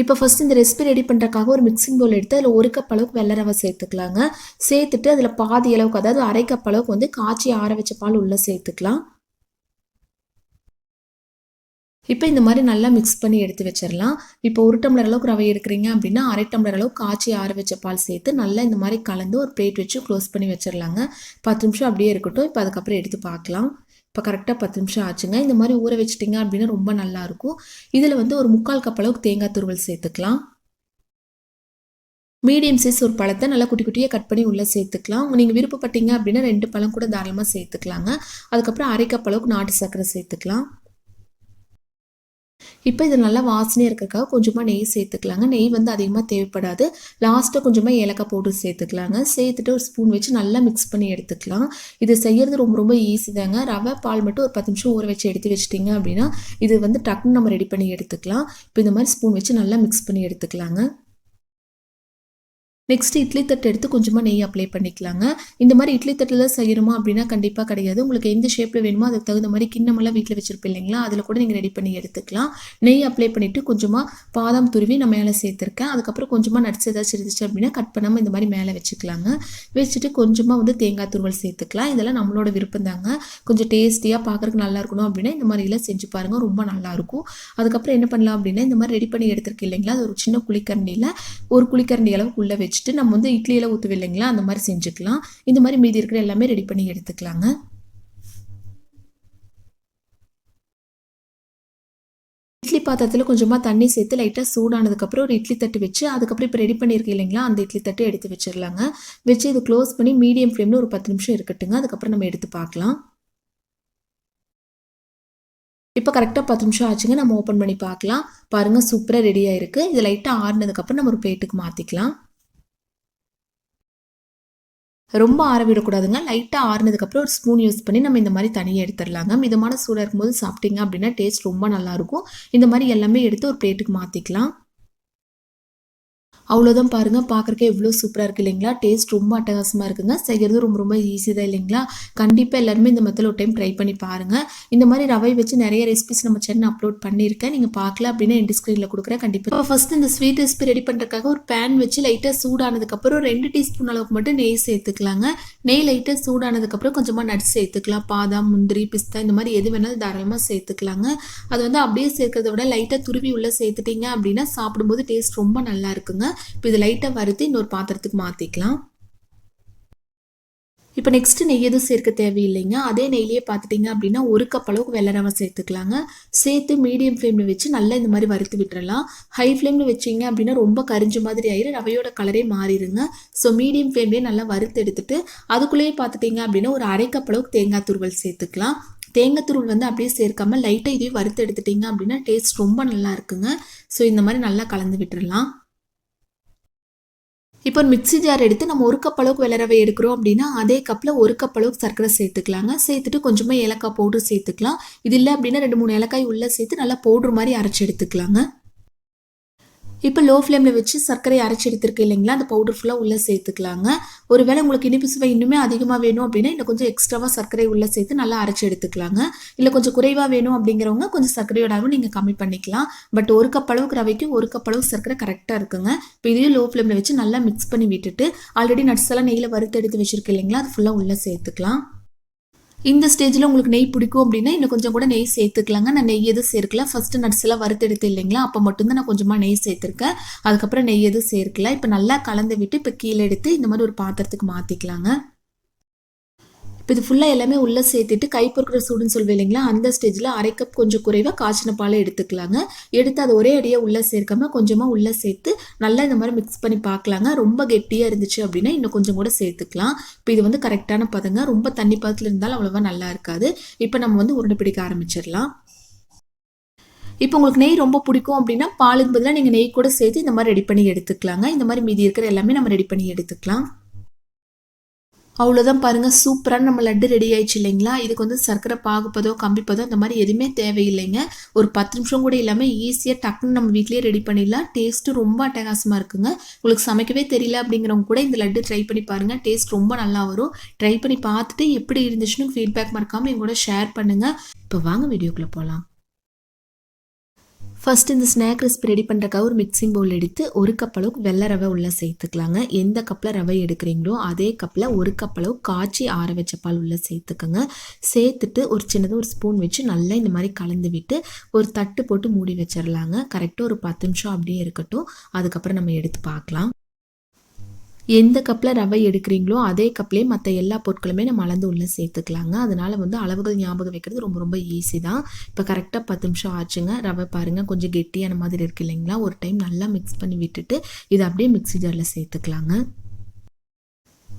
இப்போ ஃபர்ஸ்ட் இந்த recipe ready பண்ணுறக்காக ஒரு மிக்சிங் பவுல் எடுத்து அதில் ஒரு கப் அளவுக்கு வெள்ளை ரவை சேர்த்துக்கலாங்க. சேர்த்துட்டு அதில் பாதி அளவுக்கு அதாவது அரை கப் அளவுக்கு வந்து காய்ச்சி ஆற வச்ச பால் உள்ளே சேர்த்துக்கலாம். இப்போ இந்த மாதிரி நல்லா மிக்ஸ் பண்ணி எடுத்து வச்சிடலாம். இப்போ ஒரு டம்ளர் அளவுக்கு ரவை எடுக்கிறீங்க அப்படின்னா அரை டம்ளர் அளவுக்கு காய்ச்சி ஆற வச்ச பால் சேர்த்து நல்லா இந்த மாதிரி கலந்து ஒரு பிளேட் வச்சு க்ளோஸ் பண்ணி வச்சிடலாங்க. பத்து நிமிஷம் அப்படியே இருக்கட்டும். இப்போ அதுக்கப்புறம் எடுத்து பார்க்கலாம். இப்போ கரெக்டாக பத்து நிமிஷம் ஆச்சுங்க. இந்த மாதிரி ஊற வச்சிட்டிங்க அப்படின்னா ரொம்ப நல்லாயிருக்கும் இதில் வந்து ஒரு முக்கால் கப் அளவுக்கு தேங்காய் துருவல் சேர்த்துக்கலாம். மீடியம் சைஸ் ஒரு பழத்தை நல்லா குட்டி குட்டியாக கட் பண்ணி உள்ளே சேர்த்துக்கலாம். நீங்கள் விருப்பப்பட்டீங்க அப்படின்னா ரெண்டு பழம் கூட தாராளமாக சேர்த்துக்கலாங்க. அதுக்கப்புறம் அரை கப் அளவுக்கு நாட்டு சர்க்கரை சேர்த்துக்கலாம். இப்போ இது நல்லா வாசனையாக இருக்கிறக்காக கொஞ்சமாக நெய் சேர்த்துக்கலாங்க. நெய் வந்து அதிகமாக தேவைப்படாது. லாஸ்ட்டாக கொஞ்சமாக ஏலக்காய் பவுடர் சேர்த்துக்கலாங்க. சேர்த்துட்டு ஒரு ஸ்பூன் வச்சு நல்லா மிக்ஸ் பண்ணி எடுத்துக்கலாம். இது செய்கிறது ரொம்ப ரொம்ப ஈஸி தாங்க. ரவை பால் மட்டும் ஒரு பத்து நிமிஷம் ஊற வச்சு எடுத்து வச்சிட்டிங்க அப்படின்னா இது வந்து டக்குன்னு நம்ம ரெடி பண்ணி எடுத்துக்கலாம். இப்போ இந்த மாதிரி ஸ்பூன் வச்சு நல்லா மிக்ஸ் பண்ணி எடுத்துக்கலாங்க. நெக்ஸ்ட் இட்லி தட்டு எடுத்து கொஞ்சமாக நெய் அப்ளை பண்ணிக்கலாங்க. இந்த மாதிரி இட்லி தட்டில் தான் செய்யணுமா அப்படின்னா கண்டிப்பாக கிடையாது. உங்களுக்கு எந்த ஷேப்பில் வேணுமோ அதுக்கு தகுந்த மாதிரி கிண்ணமெல்லாம் வீட்டில் வச்சிருப்பேன் இல்லைங்களா? அதில் கூட நீங்கள் ரெடி பண்ணி எடுத்துக்கலாம். நெய் அப்ளை பண்ணிவிட்டு கொஞ்சமாக பாதாம் துருவி நான் மேலே சேர்த்துருக்கேன். அதுக்கப்புறம் கொஞ்சமாக நட்ஸ் ஏதாச்சும் இருந்துச்சு அப்படின்னா கட் பண்ணாமல் இந்த மாதிரி மேலே வச்சுக்கலாங்க. வச்சுட்டு கொஞ்சமாக வந்து தேங்காய் துருவல் சேர்த்துக்கலாம். இதெல்லாம் நம்மளோட விருப்பம் தாங்க. கொஞ்சம் டேஸ்டியாக பார்க்குறதுக்கு நல்லா இருக்கணும் அப்படின்னா இந்த மாதிரிலாம் செஞ்சு பாருங்கள் ரொம்ப நல்லாயிருக்கும் அதுக்கப்புறம் என்ன பண்ணலாம் அப்படின்னா இந்த மாதிரி ரெடி பண்ணி எடுத்துருக்கு இல்லைங்களா? அது ஒரு சின்ன குளிக்கரண்டியில் ஒரு குளிக்கரண்டி அளவுக்கு உள்ளே வச்சு வச்சுட்டு நம்ம வந்து இட்லியில் ஊற்றுவோம் இல்லைங்களா? அந்த மாதிரி செஞ்சுக்கலாம். இந்த மாதிரி மீதி இருக்கிற எல்லாமே ரெடி பண்ணி எடுத்துக்கலாங்க. இட்லி பாத்திரத்தில் கொஞ்சமாக தண்ணி சேர்த்து லைட்டாக சூடானதுக்கப்புறம் ஒரு இட்லி தட்டு வச்சு அதுக்கப்புறம் இப்போ ரெடி பண்ணியிருக்கேன் இல்லைங்களா? அந்த இட்லி தட்டு எடுத்து வச்சிடலாங்க வச்சு இது க்ளோஸ் பண்ணி மீடியம் ஃப்ளேமில் ஒரு பத்து நிமிஷம் இருக்கட்டுங்க. அதுக்கப்புறம் நம்ம எடுத்து பார்க்கலாம். இப்போ கரெக்டாக பத்து நிமிஷம் ஆச்சுங்க. நம்ம ஓப்பன் பண்ணி பார்க்கலாம். பாருங்கள் சூப்பராக ரெடி ஆயிருக்கு. இது லைட்டாக ஆறுனதுக்கப்புறம் நம்ம ஒரு பிளேட்டுக்கு மாற்றிக்கலாம் ரொம்ப ஆற விடக்கூடாதுங்க. லைட்டாக ஆறுனதுக்கப்புறம் ஒரு ஸ்பூன் யூஸ் பண்ணி நம்ம இந்த மாதிரி தனியாக எடுத்துடலாங்க மிதமான சூடாக இருக்கும்போது சாப்பிட்டீங்க அப்படின்னா டேஸ்ட் ரொம்ப நல்லாயிருக்கும் இந்த மாதிரி எல்லாமே எடுத்து ஒரு பிளேட்டுக்கு மாற்றிக்கலாம் அவ்வளோதான் பாருங்கள் பார்க்குறக்கே எவ்வளோ சூப்பராக இருக்குது இல்லைங்களா? டேஸ்ட் ரொம்ப அட்டகாசமாக இருக்குங்க. செய்கிறது ரொம்ப ரொம்ப ஈஸி தான் இல்லைங்களா? கண்டிப்பாக எல்லாருமே இந்த மெத்தில் ஒரு டைம் ட்ரை பண்ணி பாருங்கள் இந்த மாதிரி ரவை வச்சு நிறைய ரெசிபிஸ் நம்ம சேனல் அப்லோட் பண்ணியிருக்கேன். நீங்கள் பார்க்கல அப்படின்னா என் ஸ்க்ரீனில் கொடுக்குறேன். கண்டிப்பாக இப்போ ஃபஸ்ட் இந்த ஸ்வீட் ரெசிபி ரெடி பண்ணுறதுக்காக ஒரு பேன் வச்சு லைட்டாக சூடானதுக்கப்புறம் ரெண்டு டீஸ்பூன் அளவுக்கு மட்டும் நெய் சேர்த்துக்கலாங்க. நெய் லைட்டாக சூடானதுக்கப்புறம் கொஞ்சமாக நட்ஸ் சேர்த்துக்கலாம். பாதாம் முந்திரி பிஸ்தா இந்த மாதிரி எது வேணாலும் தாராளமாக சேர்த்துக்கலாங்க. அது வந்து அப்படியே சேர்க்கறத விட லைட்டாக துருவி உள்ளே சேர்த்துட்டீங்க அப்படின்னா சாப்பிடும்போது டேஸ்ட் ரொம்ப நல்லா இருக்குங்க. இப்போ இது லைட்டாக வறுத்து இன்னொரு பாத்திரத்துக்கு மாற்றிக்கலாம் இப்போ நெக்ஸ்ட் நெய் எதுவும் சேர்க்க தேவையில்லைங்க. அதே நெய்லேயே பார்த்துட்டிங்க அப்படின்னா ஒரு கப் அளவுக்கு வெள்ளை ரவை சேர்த்துக்கலாங்க. சேர்த்து மீடியம் ஃப்ளேமில் வச்சு நல்லா இந்த மாதிரி வறுத்து விட்டுறலாம். ஹை ஃப்ளேமில் வச்சிங்க அப்படின்னா ரொம்ப கரிஞ்ச மாதிரி ஆயிரும். ரவையோட கலரே மாறிடுங்க ஸோ மீடியம் ஃப்ளேம்லேயே நல்லா வறுத்து எடுத்துட்டு அதுக்குள்ளேயே பார்த்துட்டிங்க அப்படின்னா ஒரு அரை கப் அளவுக்கு தேங்காய் துருவல் சேர்த்துக்கலாம். தேங்காய் துருள் வந்து அப்படியே சேர்க்காமல் லைட்டாக இதையும் வறுத்து எடுத்துட்டிங்க அப்படின்னா டேஸ்ட் ரொம்ப நல்லா இருக்குங்க. ஸோ இந்த மாதிரி நல்லா கலந்து விட்டுடலாம் இப்போ மிக்சி ஜார் எடுத்து நம்ம ஒரு கப் அளவுக்கு விளரவை எடுக்கிறோம் அப்படின்னா அதே கப்பில் ஒரு கப் அளவுக்கு சர்க்கரை சேர்த்துக்கலாங்க. சேர்த்துட்டு கொஞ்சமாக ஏலக்காய் பவுடர் சேர்த்துக்கலாம். இது இல்லை அப்படின்னா ரெண்டு மூணு ஏலக்காய் உள்ளே சேர்த்து நல்லா பவுட்ரு மாதிரி அரைச்சி எடுத்துக்கலாங்க. இப்போ லோ ஃப்ளேமில் வச்சு சர்க்கரையை அரைச்சி எடுத்துருக்கு இல்லைங்களா? அந்த பவுடர் ஃபுல்லாக உள்ளே சேர்த்துக்கலாங்க. ஒருவேளை உங்களுக்கு இனிப்பு சுவை இன்னுமே அதிகமாக வேணும் அப்படின்னா இன்னும் கொஞ்சம் எக்ஸ்ட்ராவாக சர்க்கரை உள்ளே சேர்த்து நல்லா அரைச்சி எடுத்துக்கலாங்க. இல்லை கொஞ்சம் குறைவாக வேணும் அப்படிங்கிறவங்க கொஞ்சம் சர்க்கரையோட அளவு நீங்கள் கம்மி பண்ணிக்கலாம். பட் ஒரு கப் அளவுக்கு ரவைக்கு ஒரு கப் அளவுக்கு சர்க்கரை கரெக்டாக இருக்குங்க. இப்போ இதையும் லோ ஃப்ளேமில் வச்சு நல்லா மிக்ஸ் பண்ணி விட்டுட்டு ஆல்ரெடி நட்ஸ் எல்லாம் நெய்யில் வறுத்து எடுத்து வச்சுருக்கு இல்லைங்களா? அது ஃபுல்லாக உள்ளே சேர்த்துக்கலாம். இந்த ஸ்டேஜில் உங்களுக்கு நெய் பிடிக்கும் அப்படின்னா இன்னும் கொஞ்சம் கூட நெய் சேர்த்துக்கலாங்க. நான் நெய் எதுவும் சேர்க்கல? ஃபஸ்ட்டு நட்ஸ் எல்லாம் வறுத்தெடுத்து இல்லைங்களா? அப்போ மட்டும்தான் நான் கொஞ்சமாக நெய் சேர்த்துருக்கேன். அதுக்கப்புறம் நெய் எதுவும் சேர்க்கல? இப்போ நல்லா கலந்து விட்டு இப்போ கீழே எடுத்து இந்த மாதிரி ஒரு பாத்திரத்துக்கு மாற்றிக்கலாங்க இப்போ இது ஃபுல்லாக எல்லாமே உள்ளே சேர்த்துட்டு கை பொறுக்கிற சூடுன்னு சொல்லுவேன் இல்லைங்களா? அந்த ஸ்டேஜில் அரை கப் கொஞ்சம் குறைவாக காய்ச்சின பாலை எடுத்துக்கலாங்க. எடுத்து அதை ஒரே அடியாக உள்ளே சேர்க்காம கொஞ்சமாக உள்ளே சேர்த்து நல்லா இந்த மாதிரி மிக்ஸ் பண்ணி பார்க்கலாங்க. ரொம்ப கெட்டியாக இருந்துச்சு அப்படின்னா இன்னும் கொஞ்சம் கூட சேர்த்துக்கலாம். இப்போ இது வந்து கரெக்டான பதங்க. ரொம்ப தண்ணி பதத்தில் இருந்தாலும் அவ்வளோவா நல்லா இருக்காது. இப்போ நம்ம வந்து உருண்டை பிடிக்க ஆரம்பிச்சிடலாம். இப்போ உங்களுக்கு நெய் ரொம்ப பிடிக்கும் அப்படின்னா பாலுக்கு பதிலாக நீங்கள் நெய் கூட சேர்த்து இந்த மாதிரி ரெடி பண்ணி எடுத்துக்கலாங்க. இந்த மாதிரி மீதி இருக்கிற எல்லாமே நம்ம ரெடி பண்ணி எடுத்துக்கலாம். அவ்வளோதான் பாருங்கள் சூப்பராக நம்ம லட்டு ரெடி ஆயிடுச்சு இல்லைங்களா? இதுக்கு வந்து சர்க்கரை பாகுப்பதோ கம்பிப்பதோ அந்த மாதிரி எதுவுமே தேவையில்லைங்க. ஒரு பத்து நிமிஷம் கூட இல்லாமல் ஈஸியாக டக்குன்னு நம்ம வீட்லேயே ரெடி பண்ணிடலாம். டேஸ்ட்டு ரொம்ப அட்டகாசமாக இருக்குங்க. உங்களுக்கு சமைக்கவே தெரியல அப்படிங்கிறவங்க கூட இந்த லட்டு ட்ரை பண்ணி பாருங்கள் டேஸ்ட் ரொம்ப நல்லா வரும். ட்ரை பண்ணி பார்த்துட்டு எப்படி இருந்துச்சுன்னு ஃபீட்பேக் மறக்காமல் எங்கூட ஷேர் பண்ணுங்கள் இப்போ வாங்க வீடியோக்குள்ளே போகலாம் ஃபர்ஸ்ட் இந்த ஸ்நாக் ரெசிபி ரெடி பண்ணுறக்காக ஒரு மிக்சிங் பவுல் எடுத்து ஒரு கப் அளவுக்கு வெள்ளை ரவை உள்ளே சேர்த்துக்கலாங்க. எந்த கப்பில் ரவை எடுக்கிறீங்களோ அதே கப்பில் ஒரு கப் அளவு காய்ச்சி ஆற வச்ச பால் உள்ளே சேர்த்துக்கோங்க. சேர்த்துட்டு ஒரு சின்னதாக ஒரு ஸ்பூன் வச்சு நல்லா இந்த மாதிரி கலந்து விட்டு ஒரு தட்டு போட்டு மூடி வச்சிடலாங்க கரெக்டாக ஒரு பத்து நிமிஷம் அப்படியே இருக்கட்டும். அதுக்கப்புறம் நம்ம எடுத்து பார்க்கலாம். எந்த கப்பில் ரவை எடுக்கிறீங்களோ அதே கப்லேயே மற்ற எல்லா பொருட்களுமே நம்ம அளந்து உள்ளே சேர்த்துக்கலாங்க. அதனால் வந்து அளவுகள் ஞாபகம் வைக்கிறது ரொம்ப ரொம்ப ஈஸி தான். இப்போ கரெக்டாக பத்து நிமிஷம் ஆச்சுங்க. ரவை பாருங்கள் கொஞ்சம் கெட்டியான மாதிரி இருக்கு இல்லைங்களா? ஒரு டைம் நல்லா மிக்ஸ் பண்ணி விட்டுட்டு இதை அப்படியே மிக்ஸி ஜாரில் சேர்த்துக்கலாங்க.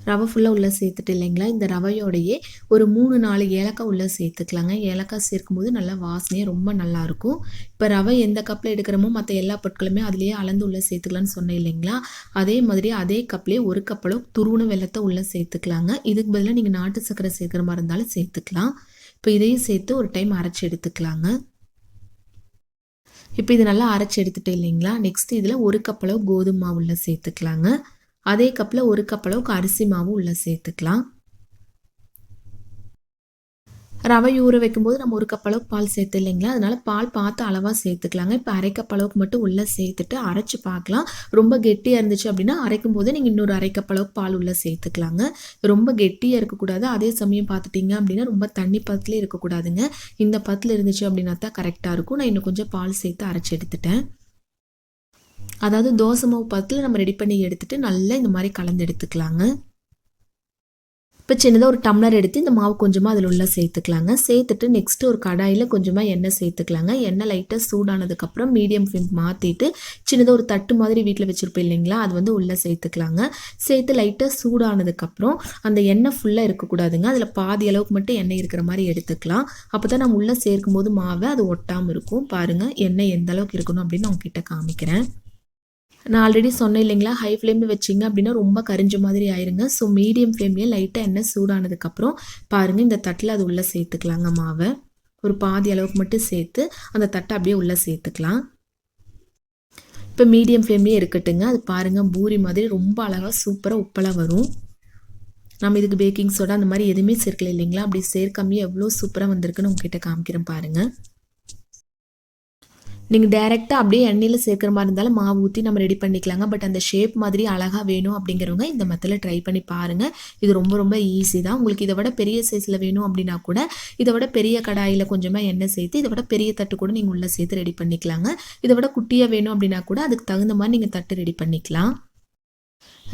ரவை ஃபுல்லாக உள்ளே சேர்த்துட்டு இல்லைங்களா? இந்த ரவையோடையே ஒரு மூணு நாலு ஏலக்காய் உள்ளே சேர்த்துக்கலாங்க. ஏலக்காய் சேர்க்கும்போது நல்லா வாசனையே ரொம்ப நல்லாயிருக்கும். இப்போ ரவை எந்த கப்பில் எடுக்கிறோமோ மற்ற எல்லா பொருட்களுமே அதுலேயே அளந்து உள்ளே சேர்த்துக்கலான்னு சொன்னேன் இல்லைங்களா? அதே மாதிரி அதே கப்லேயே ஒரு கப்பளவு துருவண வெள்ளத்தை உள்ளே சேர்த்துக்கலாங்க. இதுக்கு பதிலாக நீங்கள் நாட்டு சர்க்கரை சேர்க்குற மாதிரி இருந்தாலும் சேர்த்துக்கலாம். இப்போ இதையும் சேர்த்து ஒரு டைம் அரைச்சி எடுத்துக்கலாங்க. இப்போ இது நல்லா அரைச்சி எடுத்துகிட்டு இல்லைங்களா? நெக்ஸ்ட் இதில் ஒரு கப்பளவு கோதுமை மாவுள்ள சேர்த்துக்கலாங்க. அதே கப்பில் ஒரு கப் அளவுக்கு அரிசி மாவு உள்ளே சேர்த்துக்கலாம். ரவை ஊற வைக்கும்போது நம்ம ஒரு கப் அளவுக்கு பால் சேர்த்து இல்லைங்களா? அதனால பால் பார்த்து அளவாக சேர்த்துக்கலாங்க. இப்போ அரை கப் அளவுக்கு மட்டும் உள்ளே சேர்த்துட்டு அரைச்சி பார்க்கலாம். ரொம்ப கெட்டியாக இருந்துச்சு அப்படின்னா அரைக்கும் போது நீங்கள் இன்னொரு அரை கப் அளவுக்கு பால் உள்ளே சேர்த்துக்கலாங்க. ரொம்ப கெட்டியாக இருக்கக்கூடாது. அதே சமயம் பார்த்துட்டிங்க அப்படின்னா ரொம்ப தண்ணி பத்தில் இருக்கக்கூடாதுங்க. இந்த பத்தில் இருந்துச்சு அப்படின்னா தான் கரெக்டாக இருக்கும். நான் இன்னும் கொஞ்சம் பால் சேர்த்து அரைச்சி எடுத்துட்டேன். அதாவது தோசை மாவு பத்தில் நம்ம ரெடி பண்ணி எடுத்துகிட்டு நல்லா இந்த மாதிரி கலந்து எடுத்துக்கலாங்க. இப்போ சின்னதாக ஒரு டம்ளர் எடுத்து இந்த மாவு கொஞ்சமாக அதில் உள்ள சேர்த்துக்கலாங்க. சேர்த்துட்டு நெக்ஸ்ட்டு ஒரு கடாயில் கொஞ்சமாக எண்ணெய் சேர்த்துக்கலாங்க. எண்ணெய் லைட்டாக சூடானதுக்கப்புறம் மீடியம் ஃப்ளேம் மாற்றிட்டு சின்னதாக ஒரு தட்டு மாதிரி வீட்டில் வச்சுருப்போம் இல்லைங்களா அது வந்து உள்ளே சேர்த்துக்கலாங்க. சேர்த்து லைட்டாக சூடானதுக்கப்புறம் அந்த எண்ணெய் ஃபுல்லாக இருக்கக்கூடாதுங்க அதில் பாதி அளவுக்கு மட்டும் எண்ணெய் இருக்கிற மாதிரி எடுத்துக்கலாம். அப்போ தான் நம்ம உள்ளே சேர்க்கும் போது மாவை அது ஒட்டாமல் இருக்கும். பாருங்கள் எண்ணெய் எந்த அளவுக்கு இருக்கணும் அப்படின்னு நான் உங்ககிட்ட காமிக்கிறேன். நான் ஆல்ரெடி சொன்னேன் இல்லைங்களா? ஹை ஃப்ளேமில் வச்சிங்க அப்படின்னா ரொம்ப கரிஞ்ச மாதிரி ஆயிருங்க. ஸோ மீடியம் ஃப்ளேம்லேயே லைட்டாக எண்ணெய் சூடானதுக்கப்புறம் பாருங்கள் இந்த தட்டில் அது உள்ளே சேர்த்துக்கலாங்க மாவை. ஒரு பாதி அளவுக்கு மட்டும் சேர்த்து அந்த தட்டை அப்படியே உள்ளே சேர்த்துக்கலாம். இப்போ மீடியம் ஃப்ளேம்லேயே இருக்கட்டுங்க. அது பாருங்கள் பூரி மாதிரி ரொம்ப அழகாக சூப்பராக உப்பலாக வரும். நம்ம இதுக்கு பேக்கிங் சோடா அந்த மாதிரி எதுவுமே சேர்க்கல இல்லைங்களா? அப்படி சேர்க்காமே எவ்வளோ சூப்பராக வந்திருக்குன்னு உங்ககிட்ட காமிக்கிறேன் பாருங்கள் நீங்கள் டேரெக்டாக அப்படியே எண்ணெயில் சேர்க்குற மாதிரி இருந்தாலும் மாவு ஊற்றி நம்ம ரெடி பண்ணிக்கலாங்க. பட் அந்த ஷேப் மாதிரி அழகாக வேணும் அப்படிங்கிறவங்க இந்த மெத்தில் ட்ரை பண்ணி பாருங்கள் இது ரொம்ப ரொம்ப ஈஸி தான். உங்களுக்கு இதை விட பெரிய சைஸில் வேணும் அப்படின்னா கூட இதை விட பெரிய கடாயில் கொஞ்சமாக எண்ணெய் சேர்த்து இதை விட பெரிய தட்டு கூட நீங்கள் உள்ளே சேர்த்து ரெடி பண்ணிக்கலாங்க. இதை விட குட்டியாக வேணும் அப்படின்னா கூட அதுக்கு தகுந்த மாதிரி நீங்கள் தட்டு ரெடி பண்ணிக்கலாம்.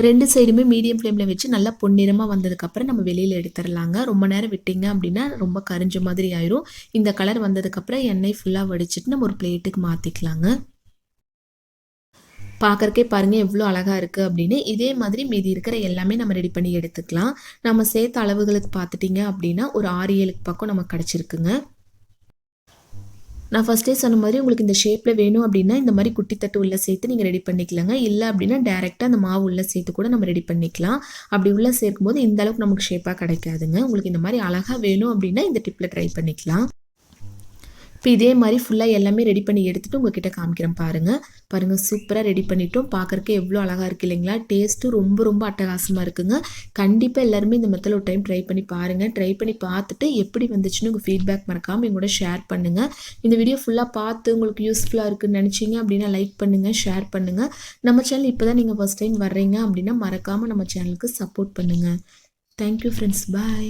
ரெண்டு சைடுமே மீடியம் ஃப்ளேமில் வச்சு நல்லா பொன்னிறமாக வந்ததுக்கப்புறம் நம்ம வெளியில் எடுத்துடலாங்க. ரொம்ப நேரம் விட்டிங்க அப்படின்னா ரொம்ப கரிஞ்ச மாதிரி ஆயிரும். இந்த கலர் வந்ததுக்கப்புறம் எண்ணெய் ஃபுல்லாக வடிச்சிட்டு நம்ம ஒரு பிளேட்டுக்கு மாற்றிக்கலாங்க பார்க்குறக்கே பாருங்கள் எவ்வளோ அழகாக இருக்குது அப்படின்னு. இதே மாதிரி மீதி இருக்கிற எல்லாமே நம்ம ரெடி பண்ணி எடுத்துக்கலாம். நம்ம சேர்த்த அளவுகளுக்கு பார்த்துட்டிங்க அப்படின்னா ஒரு ஆறு ஏழுக்கு பக்கம் நமக்கு கிடச்சிருக்குங்க. நான் ஃபஸ்ட்டே சொன்ன மாதிரி உங்களுக்கு இந்த ஷேப்பில் வேணும் அப்படின்னா இந்த மாதிரி குட்டி தட்டு உள்ளே சேர்த்து நீங்கள் ரெடி பண்ணிக்கலாங்க. இல்லை அப்படின்னா டேரெக்டாக அந்த மாவு உள்ளே சேர்த்து கூட நம்ம ரெடி பண்ணிக்கலாம். அப்படி உள்ளே சேர்க்கும்போது இந்த அளவுக்கு நமக்கு ஷேப்பாக கிடைக்காதுங்க. உங்களுக்கு இந்த மாதிரி அழகாக வேணும் அப்படின்னா இந்த டிப்பில் ட்ரை பண்ணிக்கலாம். இப்போ இதே மாதிரி ஃபுல்லாக எல்லாமே ரெடி பண்ணி எடுத்துகிட்டு உங்ககிட்ட காமிக்கிறேன் பாருங்கள் பாருங்கள் சூப்பராக ரெடி பண்ணிட்டோம். பார்க்குறக்கு எவ்வளோ அழகாக இருக்குது இல்லைங்களா? டேஸ்ட்டும் ரொம்ப ரொம்ப அட்டகாசமாக இருக்குங்க. கண்டிப்பாக எல்லாருமே இந்த மெத்தில் ஒரு டைம் ட்ரை பண்ணி பாருங்கள் ட்ரை பண்ணி பார்த்துட்டு எப்படி வந்துச்சுன்னு உங்கள் ஃபீட்பேக் மறக்காமல் எங்கூட ஷேர் பண்ணுங்கள் இந்த வீடியோ ஃபுல்லாக பார்த்து உங்களுக்கு யூஸ்ஃபுல்லாக இருக்குன்னு நினச்சிங்க அப்படின்னா லைக் பண்ணுங்கள் ஷேர் பண்ணுங்கள் நம்ம சேனல் இப்போ தான் நீங்கள் ஃபஸ்ட் டைம் வர்றீங்க அப்படின்னா மறக்காமல் நம்ம சேனலுக்கு சப்போர்ட் பண்ணுங்கள் தேங்க்யூ ஃப்ரெண்ட்ஸ் பாய்